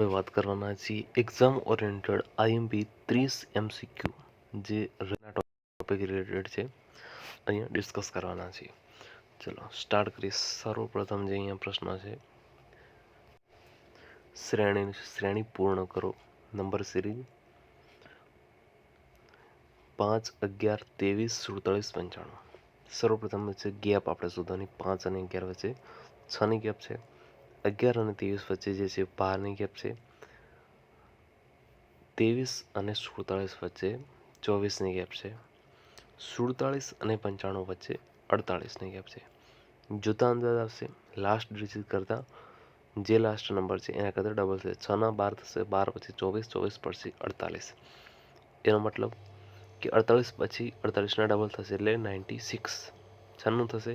આપણે વાત કરવાના છીએ એક્ઝામ ઓરિએન્ટેડ આઈએમપી ત્રીસ એમસીક્યુ જે ટોપિક રિલેટેડ છે. અહીંયા ડિસ્કસ કરવાના છીએ. ચલો સ્ટાર્ટ કરી સર્વપ્રથમ જે અહીંયા પ્રશ્ન છે, શ્રેણી શ્રેણી પૂર્ણ કરો. નંબર સિરીઝ પાંચ અગિયાર ત્રેવીસ સુડતાલીસ પંચાણું. સર્વપ્રથમ છે ગેપ આપણે શોધવાની, પાંચ અને અગિયાર વચ્ચે છની ગેપ છે. અગિયાર અને ત્રેવીસ વચ્ચે જે છે બારની ગેપ છે. ત્રેવીસ અને સુડતાલીસ વચ્ચે ચોવીસની ગેપ છે. સુડતાલીસ અને પંચાણું વચ્ચે અડતાલીસની ગેપ છે. જોતા અંદાજ આવશે. લાસ્ટ ડિજિટ કરતાં જે લાસ્ટ નંબર છે, એના કરતાં ડબલ છે. છના બાર થશે, બાર પછી ચોવીસ ચોવીસ પછી અડતાલીસ એનો મતલબ કે અડતાલીસ પછી અડતાલીસના ડબલ થશે એટલે નાઇન્ટી સિક્સ છન્નું થશે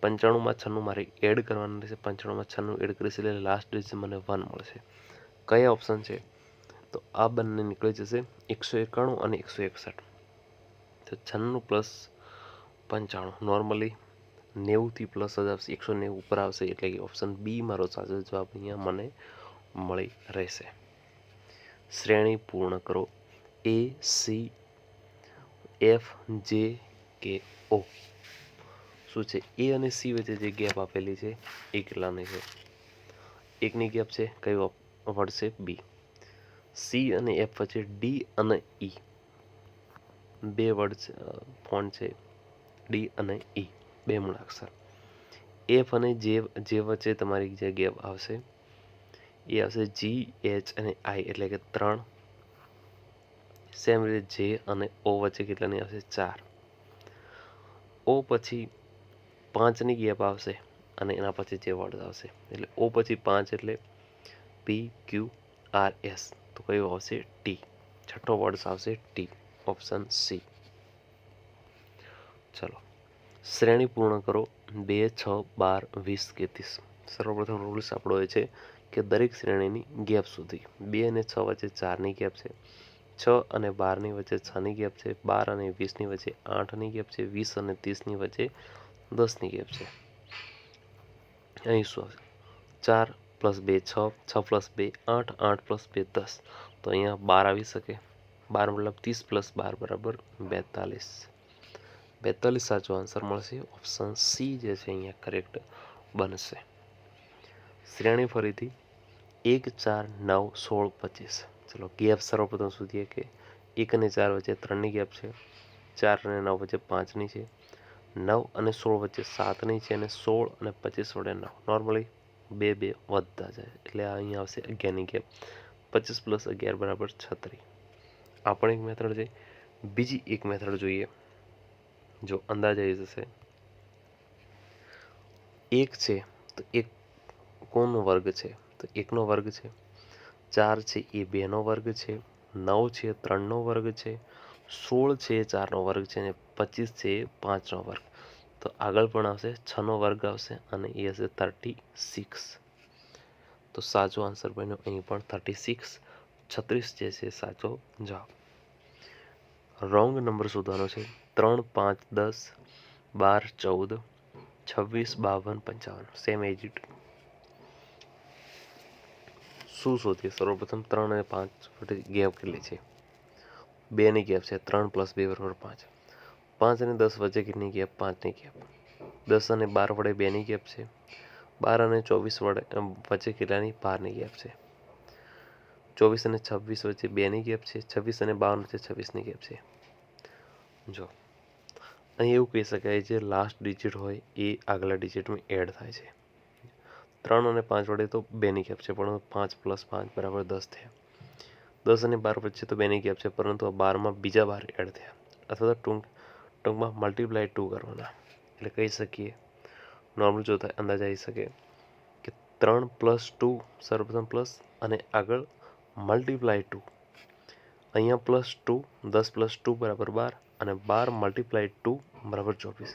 પંચાણુંમાં છન્નું મારે એડ કરવાનું રહેશે. પંચાણુંમાં છન્નું એડ કરીશ એટલે લાસ્ટ ડિજિટ મને વન મળશે. કયા ઓપ્શન છે? તો આ બંને નીકળી જશે એકસો એકાણું અને એકસો એકસઠ. તો છન્નું પ્લસ પંચાણું. નોર્મલી નેવુંથી પ્લસ જ આવશે. એકસો નેવું ઉપર આવશે એટલે કે ઓપ્શન બી મારો સાચો જવાબ અહીંયા મને મળી રહેશે. શ્રેણી પૂર્ણ કરો. એ સી એફ જે કે ઓ શું છે? એ અને સી વચ્ચે જે ગેપ આપેલી છે, એ કેટલાની છે? એકની ગેપ છે કઈ છે બી સી અને એફ વચ્ચે ડી અને ઈ બે વર્ડ ફોન્ટ છે. ડી અને ઈ બે મૂળાક્ષર. એફ અને જે જે વચ્ચે તમારી જે ગેપ આવશે, એ આવશે જી એચ અને આઈ એટલે કે ત્રણ. સેમ રીતે જે અને ઓ વચ્ચે કેટલાની આવશે? ચાર. ઓ પછી પાંચની ગેપ આવશે અને એના પછી જે વર્ડ આવશે. એટલે ઓ પછી પાંચ એટલે પી ક્યુ આર એસ તો કયું આવશે? ટી છઠ્ઠો વર્ડ આવશે ટી ઓપ્શન સી ચલો. શ્રેણી પૂર્ણ કરો. બે, છ, બાર, વીસ કે ત્રીસ સર્વપ્રથમ રૂલ્સ આપણો એ છે કે દરેક શ્રેણીની ગેપ સુધી. બે અને છ વચ્ચે ચારની ગેપ છે. છ અને બારની વચ્ચે છની ગેપ છે. બાર અને વીસની વચ્ચે આઠની ગેપ છે. વીસ અને ત્રીસની વચ્ચે દસની ગેપ છે. અહીં શું આવશે? ચાર પ્લસ બે છ છ પ્લસ બે આઠ આઠ પ્લસ બે દસ. તો અહીંયા બાર આવી શકે. બાર મતલબ ત્રીસ પ્લસ બાર બરાબર બેતાલીસ. બેતાલીસ સાચો આન્સર મળશે ઓપ્શન સી જે છે અહીંયા કરેક્ટ બનશે. શ્રેણી ફરીથી એક, ચાર, નવ, સોળ, પચીસ. ચલો ગેપ સર્વપ્રથમ શોધીએ કે એક અને ચાર વચ્ચે ત્રણની ગેપ છે. ચાર અને નવ વચ્ચે પાંચની છે. નવ અને સોળ વચ્ચે સાતની છે અને સોળ અને પચીસ વડે નવ. નોર્મલી બે બે વધતા જાય. એટલે અહીંયા આવશે અગિયારની ગેપ પચીસ પ્લસ અગિયાર બરાબર છત્રીસ. આ પણ એક મેથડ છે. બીજી એક મેથડ જોઈએ. જો અંદાજ આવી જશે. એક છે તો એક કોનો વર્ગ છે. તો એકનો વર્ગ છે. ચાર છે એ બેનો વર્ગ છે. નવ છે ત્રણનો વર્ગ છે. સોળ છે, ચારનો વર્ગ છે અને પચીસ છે, પાંચનો વર્ગ. તો આગળ પણ આવશે, છનો વર્ગ આવશે અને એ હશે થર્ટી સિક્સ તો સાચો આન્સર બન્યો અહીં પણ થર્ટી સિક્સ છત્રીસ જે છે, સાચો જવાબ. રોંગ નંબર શોધવાનો છે. ત્રણ, પાંચ, દસ, બાર, ચૌદ, છવ્વીસ, બાવન, પંચાવન. સેમ એજિટ શું શોધીએ? સર્વપ્રથમ ત્રણ અને પાંચ વચ્ચે ગેપ કેટલી છે? બેની ગેપ છે, ત્રણ પ્લસ બે બરાબર પાંચ. પાંચ અને દસ વચ્ચે કેટલી ગેપ પાંચની ગેપ દસ અને બાર વડે બેની ગેપ છે. બાર અને ચોવીસ વડે વચ્ચે કેટલાની? બારની ગેપ છે. ચોવીસ અને છવ્વીસ વચ્ચે બેની ગેપ છે. છવ્વીસ અને બાવન વચ્ચે છવ્વીસની ગેપ છે. જો, અહીં એવું કહી શકાય જે લાસ્ટ ડિજિટ હોય એ આગલા ડિજિટમાં એડ થાય છે. ત્રણ અને પાંચ વડે તો બેની ગેપ છે, પણ પાંચ પ્લસ પાંચ બરાબર દસ થયા. દસ અને બાર વચ્ચે તો બેની ગેપ છે, પરંતુ આ બારમાં બીજા બાર એડ થયા. અથવા તો ટૂંક, ટૂંકમાં મલ્ટીપ્લાય ટુ કરવાના. એટલે કહી શકીએ નોર્મલ જોતા અંદાજ આવી શકે કે ત્રણ પ્લસ ટુ સર્વપ્રથમ પ્લસ અને આગળ મલ્ટીપ્લાય ટુ અહીંયા પ્લસ ટુ દસ પ્લસ ટુ બરાબર બાર અને બાર મલ્ટીપ્લાય ટુ બરાબર ચોવીસ.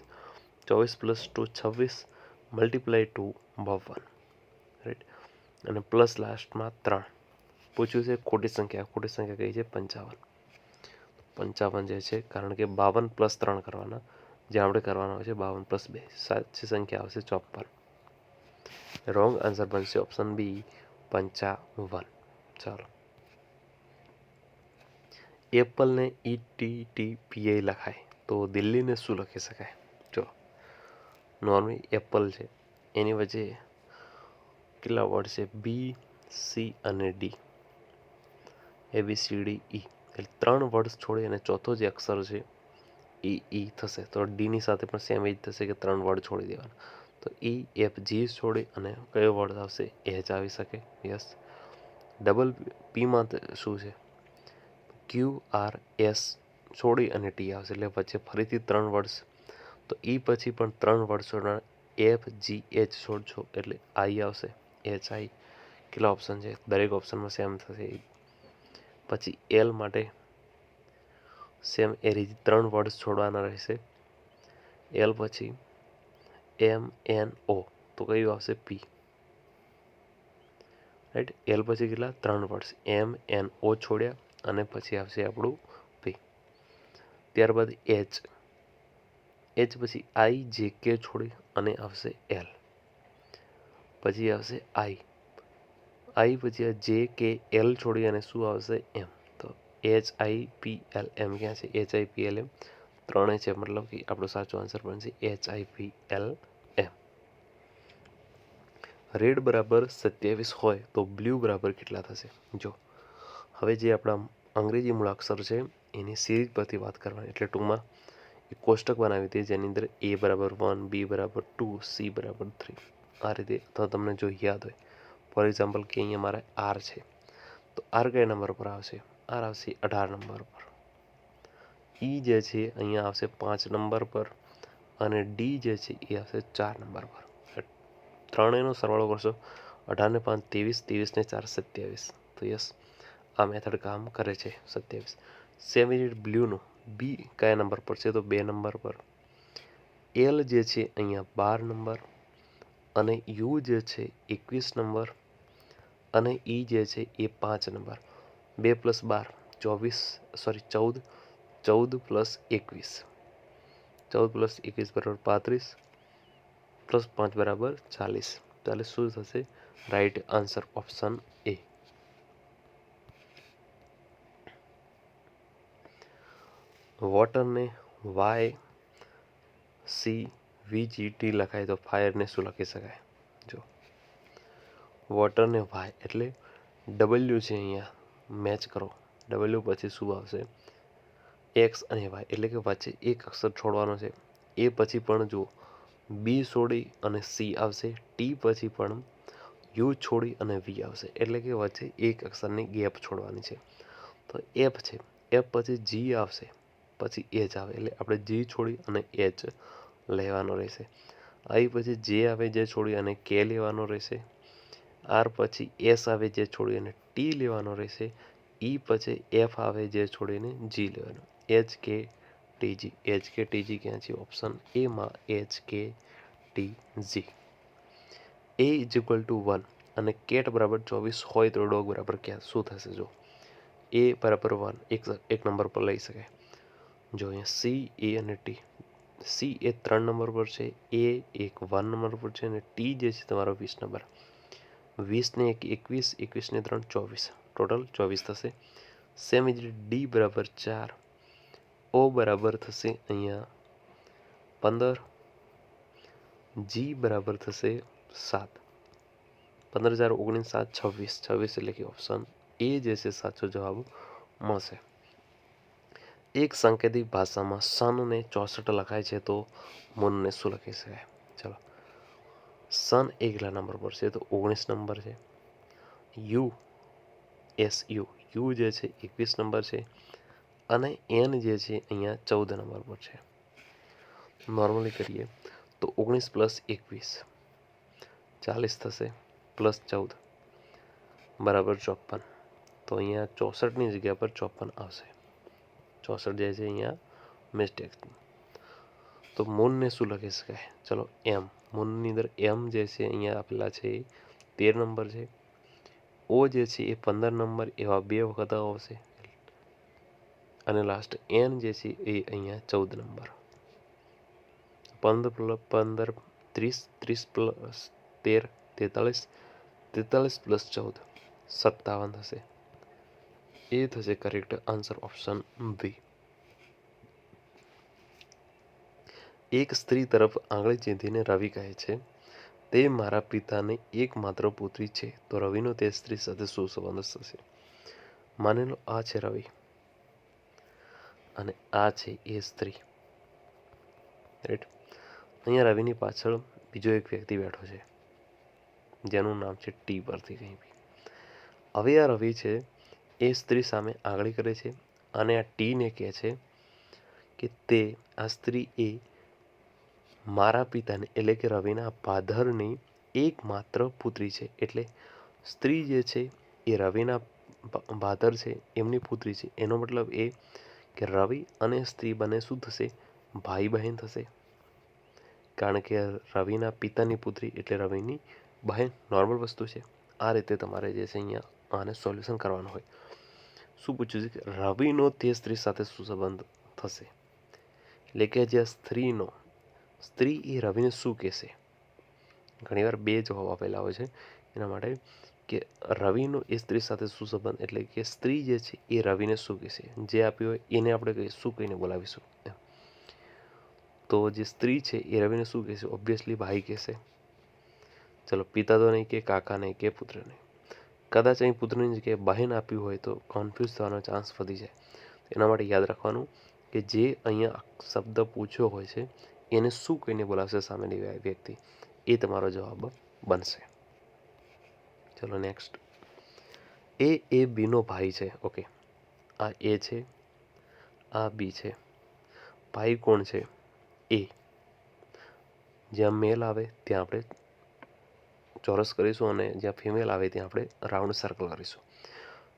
ચોવીસ પ્લસ ટુ છવ્વીસ મલ્ટીપ્લાય ટુ બાવન. રાઈટ અને પ્લસ લાસ્ટમાં ત્રણ. પૂછ્યું છે, ખોટી સંખ્યા ખોટી સંખ્યા કઈ છે? પંચાવન. પંચાવન જે છે, કારણ કે બાવન પ્લસ ત્રણ કરવાના, જે આપણે કરવાના હોય છે, બાવન પ્લસ બે. સાચી સંખ્યા આવશે ચોપન. રોંગ આન્સર બનશે ઓપ્શન બી, પંચાવન. ચાલો. એપલને ઈ ટી લખાય, તો દિલ્હીને શું લખી શકાય? જો નોર્મલી એપલ છે, એની વચ્ચે કેટલા વર્ડ છે? બી, સી અને D. A B C D E એટલે ત્રણ વર્ડ્સ છોડી અને ચોથો જે અક્ષર છે એ ઈ થશે. તો ડીની સાથે પણ સેમ એ જ થશે કે ત્રણ વર્ડ છોડી દેવાના. તો ઈ એફ જી છોડી અને કયો વર્ડ આવશે? એચ આવી શકે. યસ ડબલ પીમાં શું છે? ક્યુ આર એસ છોડી અને ટી આવશે. એટલે વચ્ચે ફરીથી ત્રણ વર્ડ્સ તો ઈ પછી પણ ત્રણ વર્ડ છોડવાના. એફ જી એચ છોડશો એટલે આઈ આવશે. એચ આઈ કેટલા ઓપ્શન છે? દરેક ઓપ્શનમાં સેમ થશે. પછી એલ માટે સેમ એ રીતે ત્રણ વર્ડ્સ છોડવાના રહેશે. એલ પછી એમ એન ઓ તો કયું આવશે? પી રાઈટ એલ પછી કેટલા? ત્રણ વર્ડ્સ એમ એન ઓ છોડ્યા અને પછી આવશે આપણું પી ત્યારબાદ એચ એચ પછી આઈ જે કે છોડી અને આવશે એલ પછી આવશે આઈ આઈ પછી જે કે એલ છોડી અને શું આવશે એમ. તો H I P L M ક્યાં છે? H I P L M. ત્રણે છે મતલબ કે આપણો સાચો આન્સર બનશે H I P L M. Red બરાબર સત્યાવીસ હોય તો બ્લુ બરાબર કેટલા થશે? જો, હવે જે આપણા અંગ્રેજી મૂળાક્ષર છે, એની સિરીઝ પરથી વાત કરવાની. એટલે ટૂંકમાં એક કોષ્ટક બનાવી હતી જેની અંદર એ બરાબર વન બી બરાબર ટુ સી બરાબર થ્રી આ રીતે અથવા તમને જો યાદ હોય. ફોર એક્ઝામ્પલ કે અહીંયા મારે આર છે. તો આર કયા નંબર પર આવશે? આર આવશે અઢાર નંબર પર. ઈ જે છે, અહીંયા આવશે પાંચ નંબર પર અને ડી જે છે, એ આવશે ચાર નંબર પર. ત્રણેયનો સરવાળો કરશો. અઢારને પાંચ, ત્રેવીસ ત્રેવીસને ચાર, સત્યાવીસ. તો યસ, આ મેથડ કામ કરે છે, સત્યાવીસ. સેમ બ્લ્યુનું બી કયા નંબર પર છે? તો બે નંબર પર. એલ જે છે, અહીંયા બાર નંબર અને યુ જે છે, એકવીસ નંબર અને ઈ જે છે એ પાંચ નંબર. બે પ્લસ બાર, ચોવીસ, સોરી, ચૌદ ચૌદ પ્લસ એકવીસ. ચૌદ પ્લસ એકવીસ બરાબર પાંત્રીસ, પ્લસ પાંચ બરાબર ચાલીસ. ચાલીસ શું થશે? Right answer option A. વોટરને Y, C VGT લખાય તો ફાયરને શું લખી શકાય? વોટરને વાય એટલે ડબલ્યુ છે અહીંયા. મેચ કરો. ડબલ્યુ પછી શું આવશે? એક્સ અને વાય એટલે કે વચ્ચે એક અક્ષર છોડવાનો છે. એ પછી પણ જુઓ. બી છોડી અને સી આવશે. ટી પછી પણ યુ છોડી અને વી આવશે. એટલે કે વચ્ચે એક અક્ષરની ગેપ છોડવાની છે. તો એફ છે. એફ પછી જી આવશે. પછી એચ આવે. એટલે આપણે જી છોડી અને એચ લેવાનો રહેશે. આઈ પછી જે આવે જે છોડી અને કે લેવાનો રહેશે. આર પછી એસ આવે જે છોડી અને ટી લેવાનો રહેશે. ઈ પછી એફ આવે જે છોડીને જી લેવાનો. H K TG H K TG ક્યાં છે? ઓપ્શન એમાં H K T Z A is equal to one અને કેટ બરાબર ચોવીસ હોય તો ડોગ બરાબર ક્યાં? શું થશે જો? એ બરાબર વન એક એક નંબર પર લઈ શકાય. જો અહીંયા સી, એ અને ટી. સી એ ત્રણ નંબર પર છે. એ એક વન નંબર પર છે અને ટી જે છે તમારો વીસ નંબર. વીસને એક, એકવીસ, એકવીસને ત્રણ, ચોવીસ. ટોટલ ચોવીસ થશે. સેમ જ ડી બરાબર ચાર. ઓ બરાબર થશે અહીંયા પંદર. જી બરાબર થશે સાત. પંદર હજાર ઓગણીસ, સાત, છવ્વીસ. છવ્વીસ એટલે કે ઓપ્શન એ જે છે, સાચો જવાબ મળશે. એક સાંકેતિક ભાષામાં સનને ચોસઠ લખાય છે તો મનને શું લખી શકાય? ચલો. સન એકલા નંબર પર છે, તો ઓગણીસ નંબર છે. યુ એસ યુ યુ જે છે, એકવીસ નંબર છે. અને એન જે છે, અહીંયા ચૌદ નંબર પર છે. નોર્મલી કરીએ, તો ઓગણીસ પ્લસ એકવીસ. ચાલીસ થશે પ્લસ ચૌદ. બરાબર ચોપન. તો અહીંયા ચોસઠની જગ્યા પર ચોપન આવશે. ચોસઠ જે છે, અહીંયા મિસ્ટેક તો મૂનને શું લખી શકાય ચલો એમ મૂનની અંદર એમ જે છે અહીંયા આપેલા છે એ તેર નંબર છે ઓ જે છે એ પંદર નંબર એવા બે વખત આવશે અને લાસ્ટ એન જે છે એ અહીંયા ચૌદ નંબર પંદર પ્લસ પંદર ત્રીસ ત્રીસ પ્લસ તેર તેતાલીસ તેતાલીસ પ્લસ ચૌદ સત્તાવન થશે એ થશે કરેક્ટ આન્સર ઓપ્શન બી એક સ્ત્રી તરફ આંગળી ચીંધીને રવિ કહે છે, તે મારા પિતાની એકમાત્ર પુત્રી છે. તો રવિનો તે સ્ત્રી સાથે શું સંબંધ થશે? માની આ છે રવિ. અને આ છે એ સ્ત્રી. રાઈટ અહીંયા રવિની પાછળ બીજો એક વ્યક્તિ બેઠો છે, જેનું નામ છે ટી પરથી કંઈ બી. હવે આ રવિ છે, એ સ્ત્રી સામે આંગળી કરે છે અને આ ટીને કહે છે કે તે, આ સ્ત્રી એ મારા પિતાને, એટલે કે રવિના ફાધરની એકમાત્ર પુત્રી છે. એટલે સ્ત્રી જે છે એ રવિના ફાધર છે, એમની પુત્રી છે. એનો મતલબ એ કે રવિ અને સ્ત્રી બંને શું થશે? ભાઈ બહેન થશે. કારણ કે રવિના પિતાની પુત્રી એટલે રવિની બહેન નોર્મલ વસ્તુ છે. આ રીતે તમારે જે છે અહીંયા આને સોલ્યુશન કરવાનું હોય. શું પૂછ્યું છે કે રવિનો તે સ્ત્રી સાથે શું સંબંધ થશે? એટલે કે જે સ્ત્રીનો સ્ત્રી એ રવિને શું કહેશે? ઘણીવાર બે જવાબ આપેલા હોય છે. એના માટે કે રવિનો એ સ્ત્રી સાથે શું સંબંધ? એટલે કે સ્ત્રી જે છે એ રવિને શું કહેશે? જે આપ્યું હોય એને આપણે શું કહીને બોલાવીશું? તો જે સ્ત્રી છે એ રવિને શું કહેશે? ઓબ્વિયસલી ભાઈ કહેશે. ચલો, પિતા તો નહીં કે, કાકા નહીં કે, પુત્ર નહીં. કદાચ અહીં પુત્રની જગ્યાએ બહેન આપ્યું હોય તો કન્ફ્યુઝ થવાનો ચાન્સ વધી જાય. એના માટે યાદ રાખવાનું કે જે અહીંયા શબ્દ પૂછ્યો હોય છે એને શું કહીને બોલાવશે સામેની વ્યક્તિ? એ તમારો જવાબ બનશે. ચલો નેક્સ્ટ એ એ બીનો ભાઈ છે. ઓકે આ એ છે. આ બી છે. ભાઈ કોણ છે? એ. જ્યાં મેલ આવે, ત્યાં આપણે ચોરસ કરીશું અને જ્યાં ફિમેલ આવે, ત્યાં આપણે રાઉન્ડ સર્કલ કરીશું.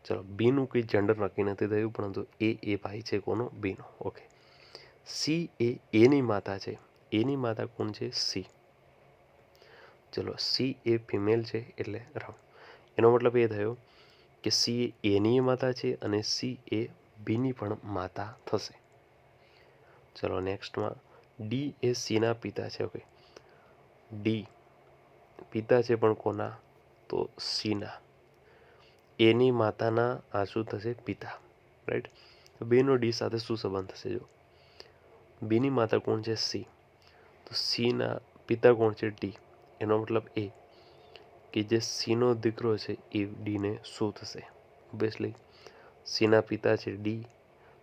ચલો બીનું કંઈ જેન્ડર નક્કી નથી થયું, પરંતુ એ એ ભાઈ છે કોનો? બીનો ઓકે સી એ એની માતા છે. એની માતા કોણ છે? સી. ચલો, સી એ ફિમેલ છે એટલે રાઉન્ડ. એનો મતલબ એ થયો કે સી એ એની માતા છે અને સી એ બીની પણ માતા થશે. ચલો, નેક્સ્ટમાં ડી એ સીના પિતા છે, ઓકે. ડી પિતા છે પણ કોના? તો સીના. એની માતાના આંસુ થશે પિતા, રાઈટ? તો બેનો ડી સાથે શું સંબંધ થશે જો બીની માતા કોણ છે? સી. તો સીના પિતા કોણ છે? ડી. એનો મતલબ એ કે જે સીનો દીકરો છે એ ડીને શું થશે? ઓબ્વિયસલી સીના પિતા છે ડી,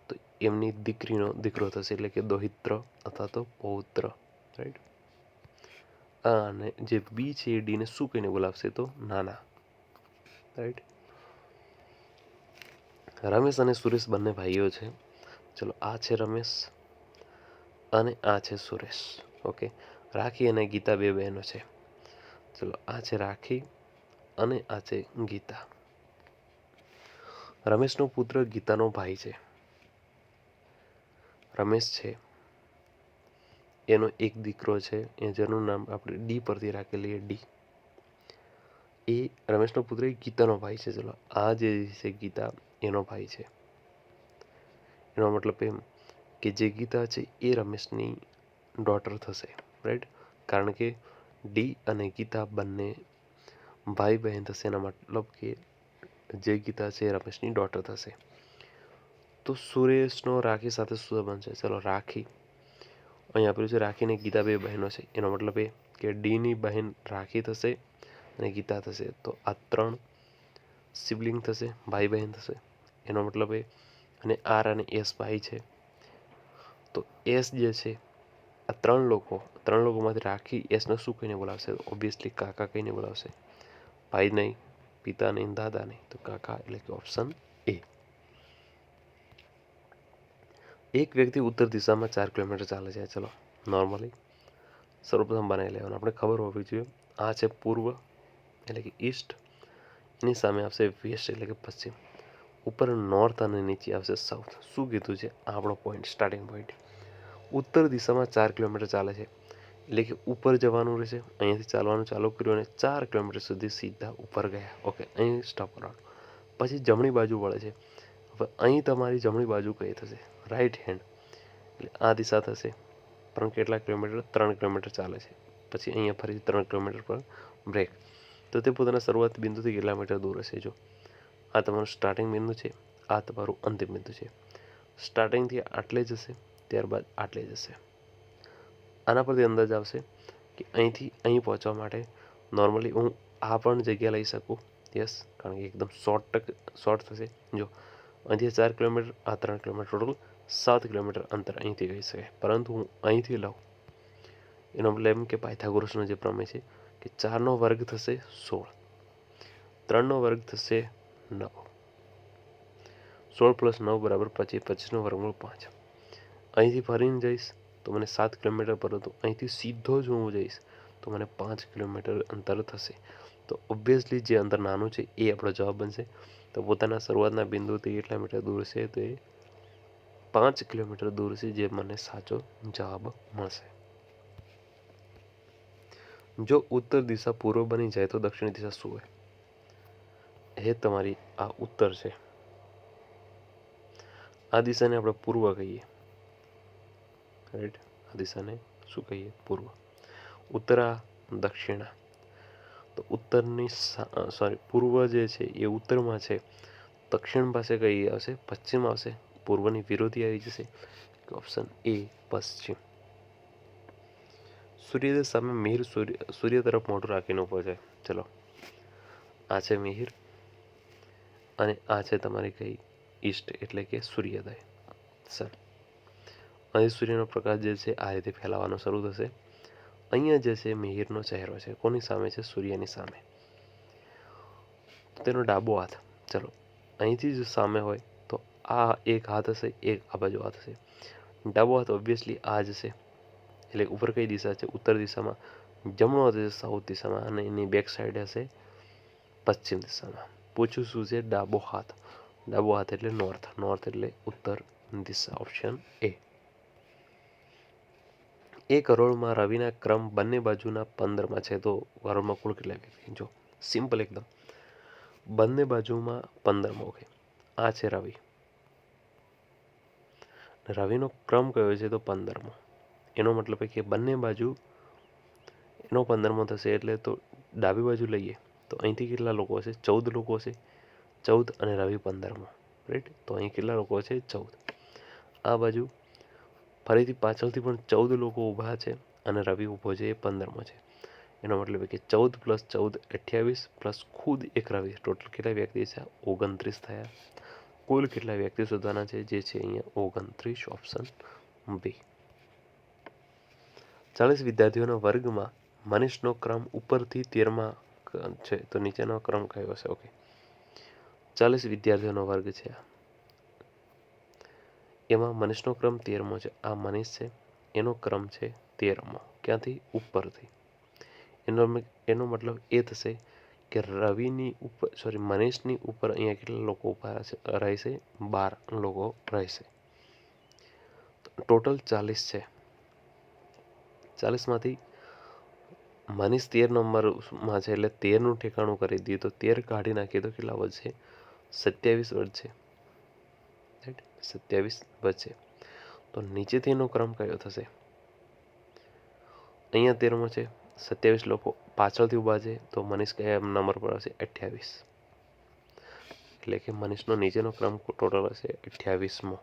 તો એમની દીકરીનો દીકરો થશે એટલે કે દોહિત્ર અથવા તો પૌત્ર રાઈટ અને જે બી છે એ ડીને શું કહીને બોલાવશે તો? નાના રાઈટ રમેશ અને સુરેશ બંને ભાઈઓ છે. ચલો, આ છે રમેશ. અને આ છે સુરેશ ઓકે રાખી અને ગીતા બે બહેનો છે. ચલો, આ છે રાખી અને આ છે ગીતા. રમેશનો પુત્ર ગીતાનો ભાઈ છે. રમેશ છે. એનો એક દીકરો છે, એ જેનું નામ આપણે ડી પરથી રાખેલી ડી. એ રમેશનો પુત્ર ગીતાનો ભાઈ છે. ચલો, આ જે છે ગીતા, એનો ભાઈ છે. એનો મતલબ એમ કે જે ગીતા છે એ રમેશની ડોટર થશે રાઈટ કારણ કે ડી અને ગીતા બંને ભાઈ બહેન થશે, એના મતલબ કે જે ગીતા છે એ રમેશની ડોટર થશે. તો સુરેશનો રાખી સાથે શું સંબંધ છે? ચલો, રાખી. અહીં આપેલું છે, રાખીને ગીતા બે બહેનો છે. એનો મતલબ એ કે ડીની બહેન રાખી થશે અને ગીતા થશે. તો આ ત્રણ સિબલિંગ થશે, ભાઈ બહેન થશે. એનો મતલબ એ. અને આર અને એસ ભાઈ છે. તો એસ જે છે, આ ત્રણ લોકો, ત્રણ લોકોમાંથી રાખી એસને શું કહીને બોલાવશે? ઓબ્વિયસલી કાકા કહીને બોલાવશે. ભાઈ નહીં, પિતા નહીં, દાદા નહીં, તો કાકા એટલે કે ઓપ્શન એ એક વ્યક્તિ ઉત્તર દિશામાં ચાર કિલોમીટર ચાલે છે, ચલો નોર્મલી સર્વપ્રથમ બનાવી લેવાનું. આપણે ખબર હોવી જોઈએ, આ છે પૂર્વ, એટલે કે ઈસ્ટ એની સામે આવશે વેસ્ટ એટલે કે પશ્ચિમ. ઉપર નોર્થ અને નીચે આવશે સાઉથ શું કીધું છે? આપણો પોઈન્ટ સ્ટાર્ટિંગ પોઈન્ટ ઉત્તર દિશામાં ચાર કિલોમીટર ચાલે છે. એટલે કે ઉપર જવાનું રહેશે, અહીંયાથી ચાલવાનું ચાલુ કર્યું અને ચાર કિલોમીટર સુધી સીધા ઉપર ગયા. ઓકે, અહીં સ્ટોપ કરવાનું પછી જમણી બાજુ વળે છે. હવે અહીં તમારી જમણી બાજુ કઈ થશે? રાઈટ હેન્ડ એટલે આ દિશા થશે. પણ કેટલા કિલોમીટર? ત્રણ કિલોમીટર ચાલે છે. પછી અહીંયા ફરી ત્રણ કિલોમીટર પર બ્રેક તો તે પોતાના શરૂઆત બિંદુથી કેટલા મીટર દૂર હશે? જો આ તમારું સ્ટાર્ટિંગ બિંદુ છે, આ તમારું અંતિમ બિંદુ છે. સ્ટાર્ટિંગથી આટલે જશે ત્યારબાદ આટલે જશે. આના પરથી અંદાજ આવશે કે અહીંથી અહીં પહોંચવા માટે નોર્મલી હું આ પણ જગ્યા લઈ શકું. યસ કારણ કે એકદમ શોર્ટ શોર્ટ થશે. જો, અહીંથી ચાર કિલોમીટર, આ ત્રણ કિલોમીટર ટોટલ સાત કિલોમીટર અંતર અહીંથી કહી શકાય પરંતુ હું અહીંથી લઉં. એનો મતલબ કે પાયથાગોરસનો જે પ્રમેય છે કે ચારનો વર્ગ થશે સોળ. ત્રણનો વર્ગ થશે નવ. સોળ પ્લસ નવ બરાબર પચીસ પચીસનો વર્ગમૂળ પાંચ. અહીંથી ફરીને જઈશ, તો મને સાત કિલોમીટર પરંતુ અહીંથી સીધો જ હું જઈશ, તો મને પાંચ કિલોમીટર અંતર થશે. તો ઓબ્વિયસલી જે અંતર નાનું છે એ આપણો જવાબ બનશે. તો પોતાના શરૂઆતના બિંદુથી કેટલા મીટર દૂર છે તો એ પાંચ કિલોમીટર દૂર છે જે મને સાચો જવાબ મળશે. જો ઉત્તર દિશા પૂર્વ બની જાય તો દક્ષિણ દિશા શું હોય? એ તમારી આ ઉત્તર છે. આ દિશાને આપણે પૂર્વ કહીએ. રાઈટ આ દિશાને શું કહીએ? પૂર્વ. ઉત્તરા, દક્ષિણા. તો ઉત્તરની સોરી પૂર્વ જે છે એ ઉત્તરમાં છે. દક્ષિણ પાસે કઈ આવશે? પશ્ચિમ આવશે. પૂર્વની વિરોધી આવી જશે. ઓપ્શન એ પશ્ચિમ. સૂર્યોદય સામે મિહિર સૂર્ય સૂર્ય તરફ મોઢું રાખીને ઊભો છે. ચલો. આ છે મિહિર અને આ છે તમારી કઈ ઈસ્ટ એટલે કે સૂર્યોદય. સર. અહીં સૂર્યનો પ્રકાશ જે છે, આ રીતે ફેલાવાનો શરૂ થશે. અહીંયા જે છે, મિહિરનો ચહેરો છે. કોની સામે છે? સૂર્યની સામે. તેનો ડાબો હાથ. ચલો, અહીંથી જ સામે હોય, તો આ એક હાથ હશે, એક આ બાજુ હાથ હશે. ડાબો હાથ ઓબ્વિયસલી આ જ છે એટલે ઉપર કઈ દિશા છે? ઉત્તર દિશામાં. જમણો હાથ હશે, સાઉથ દિશામાં. અને એની બેક સાઈડ હશે, પશ્ચિમ દિશામાં. પૂછું શું છે? ડાબો હાથ. ડાબો હાથ એટલે નોર્થ નોર્થ એટલે ઉત્તર દિશા. ઓપ્શન એ એ કરોડમાં રવિના ક્રમ બંને બાજુના પંદરમાં છે. તો કરોડમાં કુલ કેટલા વ્યક્તિ જો, સિમ્પલ એકદમ. બંને બાજુમાં પંદરમાં, ઓકે. આ છે રવિ. રવિનો ક્રમ કયો છે? તો પંદરમો. એનો મતલબ કે બંને બાજુ એનો પંદરમો થશે એટલે તો ડાબી બાજુ લઈએ. તો અહીંથી કેટલા લોકો હશે? ચૌદ લોકો હશે. ચૌદ અને રવિ પંદરમો. રાઈટ તો અહીં કેટલા લોકો છે ચૌદ. આ બાજુ ફરીથી પાછળથી પણ ચૌદ લોકો ઊભા છે અને રવિ ઊભો છે એ પંદરમો છે. એનો મતલબ કે ચૌદ પ્લસ ચૌદ અઠ્યાવીસ પ્લસ ખુદ એક રવિ. ટોટલ કેટલા વ્યક્તિ છે? ઓગણત્રીસ થયા. કુલ કેટલા વ્યક્તિ શોધવાના છે? જે છે અહીંયા ઓગણત્રીસ ઓપ્શન બી ચાલીસ વિદ્યાર્થીઓના વર્ગમાં મનીષનો ક્રમ ઉપરથી તેરમાં છે. તો નીચેનો ક્રમ કયો હશે ઓકે ચાલીસ વિદ્યાર્થીઓનો વર્ગ છે એમાં મનીષનો ક્રમ તેરમો છે. આ મનીષ છે, એનો ક્રમ છે તેરમો. ક્યાંથી? ઉપરથી. એનો એનો મતલબ એ થશે કે રવિની ઉપર સોરી મનીષની ઉપર અહીંયા કેટલા લોકો ઊભા રહેશે? બાર લોકો રહેશે. ટોટલ ચાલીસ છે. ચાલીસમાંથી મનીષ તેર નંબરમાં છે એટલે તેરનું ઠેકાણું કરી દીધું તો તેર કાઢી નાખીએ તો કેટલા વધશે? સત્યાવીસ વધશે. રાઈટ સત્યાવીસ વધશે. તો નીચેથી એનો ક્રમ કયો થશે? અહીંયા તેરમો છે, સત્યાવીસ લોકો પાછળથી ઊભા છે, તો મનીષ કયા નંબર પર હશે? અઠ્યાવીસ. એટલે કે મનીષનો નીચેનો ક્રમ ટોટલ હશે અઠ્યાવીસમો.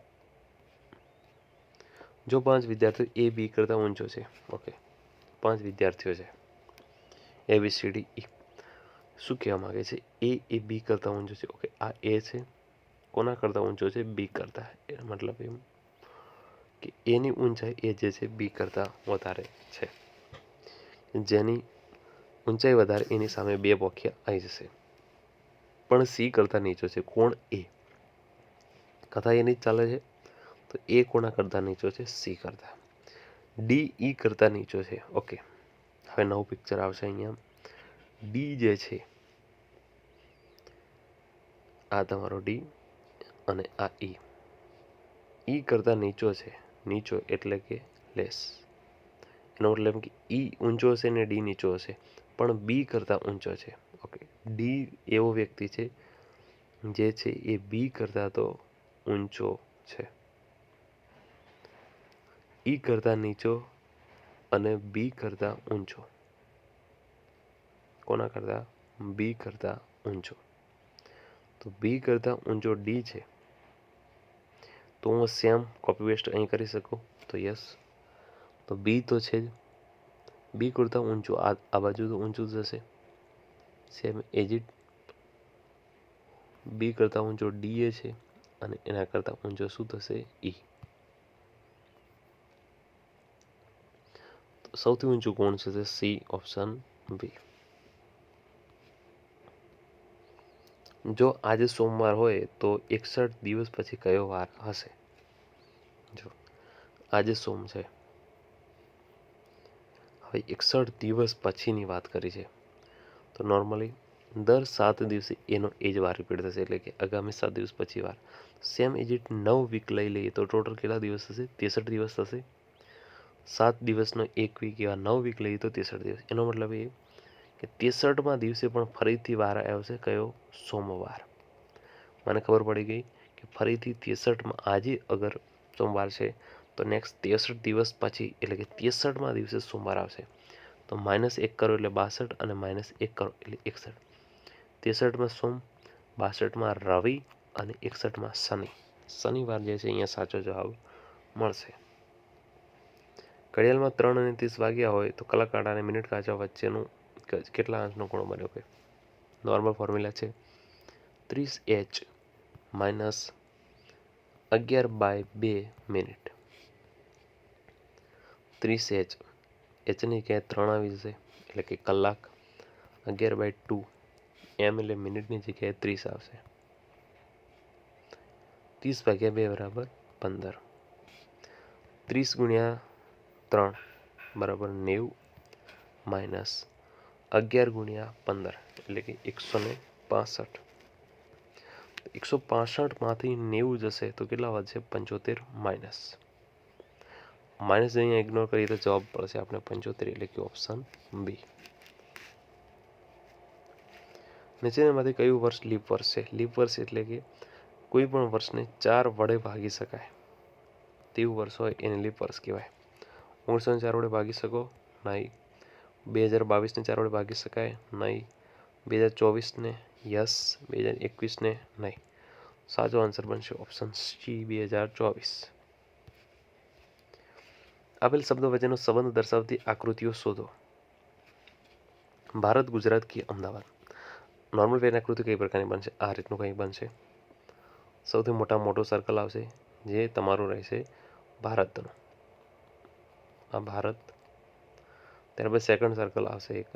જો પાંચ વિદ્યાર્થીઓ એ બી કરતાં ઊંચો છે ઓકે પાંચ વિદ્યાર્થીઓ છે. એ બી સી ડી ઈ શું કહેવા માગે છે? એ એ બી કરતાં ઊંચો છે ઓકે આ એ છે કોના કરતાં ઊંચો છે બી કરતાં મતલબ એમ કે એની ઊંચાઈ એ જે છે બી કરતાં વધારે છે જેની ઊંચાઈ વધારે એની સામે બે પોખિયા આવી જશે પણ સી કરતાં નીચો છે કોણ એ કથા એની જ ચાલે છે તો એ કોના કરતાં નીચો છે સી કરતાં ડી ઈ કરતાં નીચો છે ઓકે હવે નવું પિક્ચર આવશે અહીંયા ડી જે છે આ તમારો ડી અને આ ઈ. ઈ કરતાં નીચો છે. નીચો એટલે કે લેસ એનો મતલબ કે ઈ ઊંચો હશે ને ડી નીચો હશે. પણ બી કરતાં ઊંચો છે. ઓકે. ડી એવો વ્યક્તિ છે જે છે એ બી કરતાં તો ઊંચો છે. ઈ કરતાં નીચો અને બી કરતાં ઊંચો. કોના કરતાં? બી કરતાં ઊંચો. તો બી કરતાં ઊંચો ડી છે. તો હું સેમ કોપી પેસ્ટ અહીં કરી શકું? તો યસ તો બી તો છે જ. બી કરતાં ઊંચું, આ આ બાજુ તો ઊંચું જશે સેમ એજિટ બી કરતાં ઊંચો ડી એ છે અને એના કરતાં ઊંચો શું થશે? ઈ સૌથી ઊંચું કોણ છે? સી ઓપ્શન બી જો આજે સોમવાર હોય તો એકસઠ દિવસ પછી કયો વાર હશે? જો, આજે સોમ છે. હવે એકસઠ દિવસ પછીની વાત કરી છે. તો નોર્મલી દર સાત દિવસે એનો એ જ વાર રિપીટ થશે, એટલે કે આગામી સાત દિવસ પછી વાર. સેમ એજ ઇટ નવ વીક લઈ લઈએ તો ટોટલ કેટલા દિવસ થશે? ત્રેસઠ દિવસ થશે. સાત દિવસનો એક વીક એવા નવ વીક લઈએ તો ત્રેસઠ દિવસ. એનો મતલબ એ કે ત્રેસઠમાં દિવસે પણ ફરીથી વાર આવશે કયો? સોમવાર. મને ખબર પડી ગઈ કે ફરીથી ત્રેસઠમાં, આજે અગર સોમવાર છે, તો નેક્સ્ટ ત્રેસઠ દિવસ પછી, એટલે કે ત્રેસઠમાં દિવસે સોમવાર આવશે. તો માઇનસ એક કરો એટલે બાસઠ અને માઇનસ એક કરો એટલે એકસઠ. ત્રેસઠમાં સોમ, બાસઠમાં રવિ અને એકસઠમાં શનિ. શનિવાર જે છે, અહીંયા સાચો જવાબ મળશે. ઘડિયાળમાં ત્રણ અને ત્રીસ વાગ્યા હોય તો કલાક કાંટા અને મિનિટ કાચા વચ્ચેનું ક- કેટલા અંશનો ખૂણો બન્યો કે નોર્મલ ફોર્મ્યુલા છે ત્રીસ એચ માઇનસ અગિયાર બાય બે મિનિટ ત્રીસ એચ એચની ક્યાંય ત્રણ આવી જશે? એટલે કે કલાક. અગિયાર બાય ટુ એમ એટલે મિનિટની જગ્યાએ ત્રીસ આવશે. ત્રીસ ભાગ્યા બે બરાબર પંદર. ત્રીસ ગુણ્યા ત્રણ બરાબર નેવું માઇનસ અગિયાર ગુણ્યા પંદર એટલે કે એકસો ને પાસઠ એકસો પાસઠમાંથી નેવું જશે તો કેટલા વધશે પંચોતેર માઇનસ માઇનસ અહીંયા ઇગ્નોર કરીએ તો જવાબ પડશે આપણે પંચોતેર એટલે કે ઓપ્શન બી નીચેનામાંથી કયું વર્ષ લીપ વર્ષ છે લીપ વર્ષ એટલે કે કોઈ પણ વર્ષને ચાર વડે ભાગી શકાય તેવું વર્ષ હોય એને લીપ વર્ષ કહેવાય ઓગણીસો ને ચાર વડે ભાગી શકો નહીં બે હજાર બાવીસને ચાર વડે ભાગી શકાય નહીં. બે હજાર ચોવીસને યસ, બે હજાર એકવીસને નહીં. સાચો આન્સર બનશે ઓપ્શન સી, બે હજાર ચોવીસ. આપેલ શબ્દો વચ્ચેનો સંબંધ દર્શાવતી આકૃતિઓ શોધો. ભારત, ગુજરાત કે અમદાવાદ. નોર્મલ વેન આકૃતિ કઈ પ્રકારની બનશે? આ રીતનું કંઈ બનશે. સૌથી મોટા મોટો સર્કલ આવશે જે તમારું રહેશે ભારતનું. આ ભારત ત્યારબાદ સેકન્ડ સર્કલ આવશે એક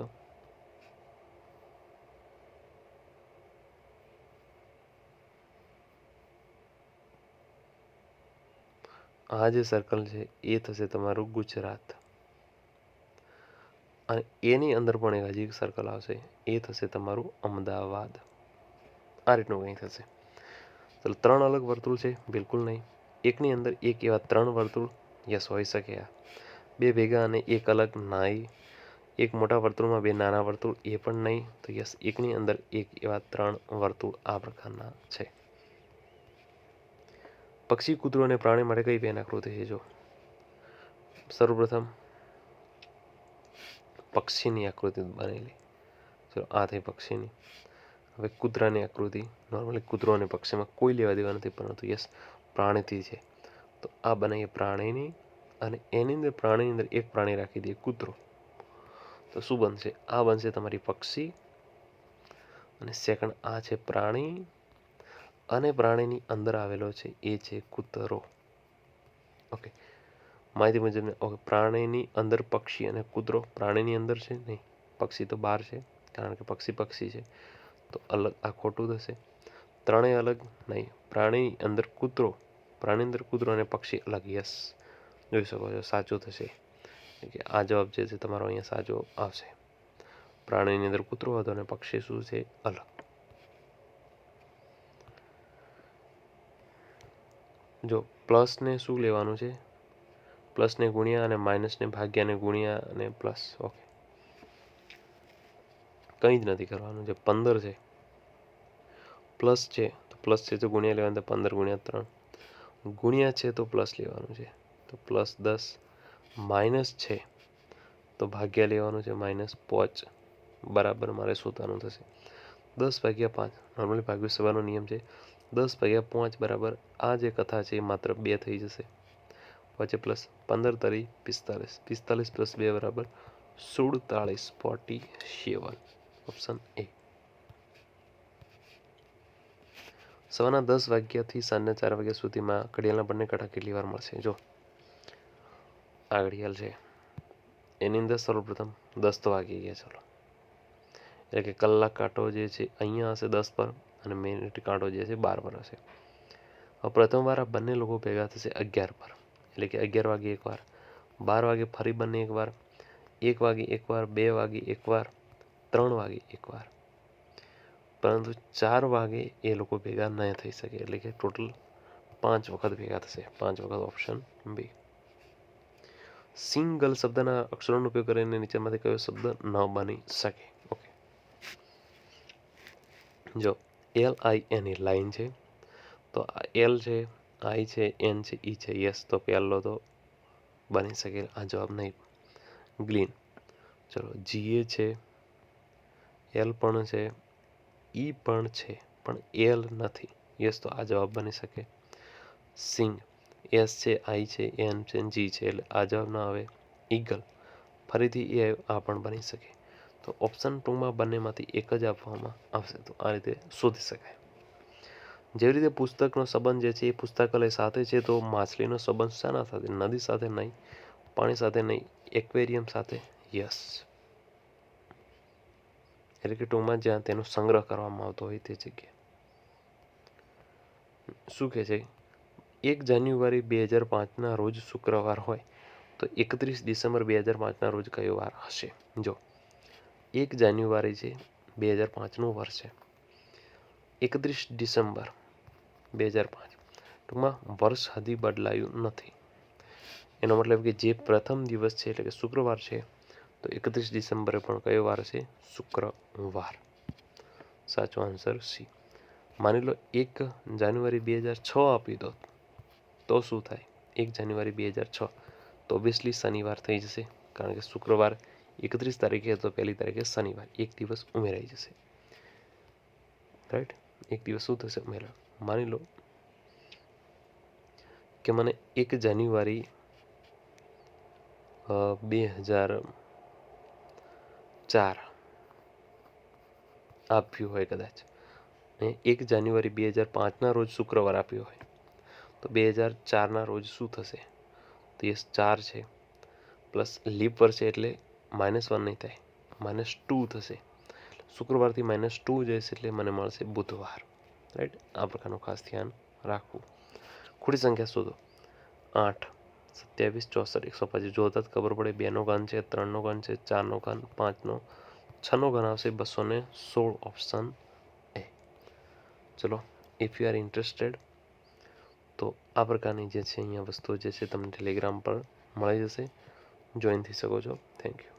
આ જે સર્કલ છે એ થશે તમારું ગુજરાત અને એની અંદર પણ એક હજી એક સર્કલ આવશે એ થશે તમારું અમદાવાદ આ રીતનું કંઈ થશે તો ત્રણ અલગ વર્તુળ છે બિલકુલ નહીં એકની અંદર એક એવા ત્રણ વર્તુળ યસ હોઈ શકે આ બે ભેગા અને એક અલગ નાઈ, એક મોટા વર્તુળમાં બે નાના વર્તુળ, એ પણ નહીં. તો યસ, એકની અંદર એક એવા ત્રણ વર્તુળ આ પ્રકારના છે. પક્ષી, કૂતરો અને પ્રાણી માટે કઈ બેન આકૃતિ છે જો? સર્વપ્રથમ પક્ષીની આકૃતિ બનેલી. ચલો, આ થઈ પક્ષીની. હવે કૂતરાની આકૃતિ. નોર્મલી કૂતરો અને પક્ષીમાં કોઈ લેવા દેવા નથી, પરંતુ યસ, પ્રાણીથી છે. તો આ બનાવીએ પ્રાણીની અને એની અંદર પ્રાણીની અંદર એક પ્રાણી રાખી દઈએ, કૂતરો. તો શું બનશે? આ બનશે તમારી પક્ષી અને સેકન્ડ આ છે પ્રાણી અને પ્રાણીની અંદર આવેલો છે, એ છે કૂતરો. ઓકે માહિતી મુજબ ઓકે પ્રાણીની અંદર પક્ષી અને કૂતરો, પ્રાણીની અંદર છે? નહીં. પક્ષી તો બહાર છે, કારણ કે પક્ષી પક્ષી છે. તો અલગ, આ ખોટું થશે. ત્રણેય અલગ, નહીં. પ્રાણીની અંદર કૂતરો પ્રાણી અંદર કૂતરો અને પક્ષી અલગ યસ જોઈ શકો છો, સાચું થશે. કે આ જવાબ જે છે તમારો અહીંયા સાચો આવશે. પ્રાણીની અંદર કૂતરો હતો અને પક્ષી શું છે, અલગ. જો પ્લસને શું લેવાનું છે? પ્લસને ગુણ્યા અને માઇનસને ભાગ્યાને ગુણ્યા અને પ્લસ ઓકે કંઈ જ નથી કરવાનું, જે પંદર છે. પ્લસ છે, તો પ્લસ છે તો ગુણ્યા લેવાનું, તો પંદર ગુણ્યા ત્રણ. ગુણ્યા છે તો પ્લસ લેવાનું છે. તો પ્લસ દસ, માઇનસ છે. તો ભાગ્યા લેવાનું છે માઇનસ પાંચ. બરાબર મારે શોધવાનું થશે. દસ ભાગ્યા પાંચ નોર્મલી ભાગ્ય સવારનો નિયમ છે. દસ ભાગ્યા પાંચ બરાબર આ જે કથા છે એ માત્ર બે થઈ જશે. પછી પ્લસ પંદર તરી પિસ્તાલીસ. પિસ્તાલીસ પ્લસ બે બરાબર સુડતાળીસ ફોર્ટી સેવન. Option A. સવારના દસ વાગ્યાથી સાંજના ચાર વાગ્યા સુધીમાં ઘડિયાળના બંને કાંટા કેટલી વાર મળશે? જો. આ ઘડિયાળ છે. એની અંદર સર્વપ્રથમ દસ તો વાગી ગયા, ચલો. એટલે કે કલાક કાંટો જે છે અહીંયા હશે દસ પર અને મિનિટ કાંટો જે છે બાર પર હશે. હવે પ્રથમવાર આ બંને લોકો ભેગા થશે અગિયાર પર. એટલે કે અગિયાર વાગે એકવાર બાર વાગે ફરી બંને એકવાર એક વાગે એકવાર બે વાગે એકવાર ત્રણ વાગે એકવાર પરંતુ ચાર વાગે એ લોકો ભેગા ન થઈ શકે. એટલે કે ટોટલ પાંચ વખત ભેગા થશે. પાંચ વખત ઓપ્શન બી. સિંગલ શબ્દના અક્ષરોનો ઉપયોગ કરીને નીચેમાંથી કયો શબ્દ ન બની શકે? ઓકે જો એલ આઈ એન લાઈન છે. તો એલ છે આઈ છે એન છે ઈ છે યસ તો પહેલો તો બની શકે. આ જવાબ નહીં. ગ્લીન ચલો જીએ છે એલ પણ છે ઈ પણ છે, પણ એલ નથી. યસ તો આ જવાબ બની શકે. સિંગ એસ છે આઈ છે એન છે જી છે, એટલે આ જવાબ ના આવે. ઈગલ ફરીથી એ આ પણ બની શકે. તો ઓપ્શન ટુમાં બંનેમાંથી એક જ આપવામાં આવશે. તો આ રીતે શોધી શકાય. જેવી રીતે પુસ્તકનો સંબંધ જે છે, એ પુસ્તકાલય સાથે છે, તો માછલીનો સંબંધ શાના સાથે? નદી સાથે નહીં, પાણી સાથે નહીં, એક્વેરિયમ સાથે? યસ એટલે કે ટૂંકમાં જ્યાં તેનો સંગ્રહ કરવામાં આવતો હોય તે જગ્યાએ. શું કહે છે? એક જાન્યુઆરી બે હજાર પાંચના રોજ શુક્રવાર હોય, તો એકત્રીસ ડિસેમ્બર બે હજાર પાંચના રોજ કયો વાર હશે? જો, એક જાન્યુઆરી છે બે હજાર પાંચનું વર્ષ છે. એકત્રીસ ડિસેમ્બર બે હજાર પાંચ. ટૂંકમાં વર્ષ હજી બદલાયું નથી. એનો મતલબ કે જે પ્રથમ દિવસ છે, એટલે કે શુક્રવાર છે, તો એકત્રીસ ડિસેમ્બરે પણ કયો વાર છે શુક્રવાર. સાચો આન્સર સી. માની લો એક જાન્યુઆરી બે હજાર છ આપી દો તો શું થાય? એક જાન્યુઆરી બે હજાર છ. તો ઓબ્વિયસલી શનિવાર થઈ જશે, કારણ કે શુક્રવાર એકત્રીસ તારીખે તો પહેલી તારીખે શનિવાર. એક દિવસ ઉમેરાઈ જશે. રાઈટ એક દિવસ શું થશે? ઉમેરા માની લો કે મને એક જાન્યુઆરી બે હજાર ચાર આપ્યું હોય કદાચ. અને એક જાન્યુઆરી બે હજાર પાંચના રોજ શુક્રવાર આપ્યો હોય. તો બે હજાર ચારના રોજ શું થશે? તો યસ, ચાર છે. પ્લસ લીપ વર્ષે એટલે માઇનસ વન નહીં થાય. માઇનસ ટુ થશે. શુક્રવારથી માઇનસ ટુ જશે એટલે મને મળશે બુધવાર. રાઈટ આ પ્રકારનું ખાસ ધ્યાન રાખવું. ખોટી સંખ્યા શોધો. આઠ, સત્યાવીસ, ચોસઠ, એકસો પચીસ. જોતા જ ખબર પડે, બેનો ઘન છે, ત્રણનો ઘન છે, ચારનો ઘન, પાંચનો, છનો ઘન આવશે બસો ને સોળ ઓપ્શન એ. ચલો ઇફ યુ આર ઇન્ટરેસ્ટેડ તો આ પ્રકારની જે છે, અહીંયા વસ્તુઓ જે છે, તમને ટેલિગ્રામ પર મળી જશે. જોઈન થઈ શકો છો. Thank you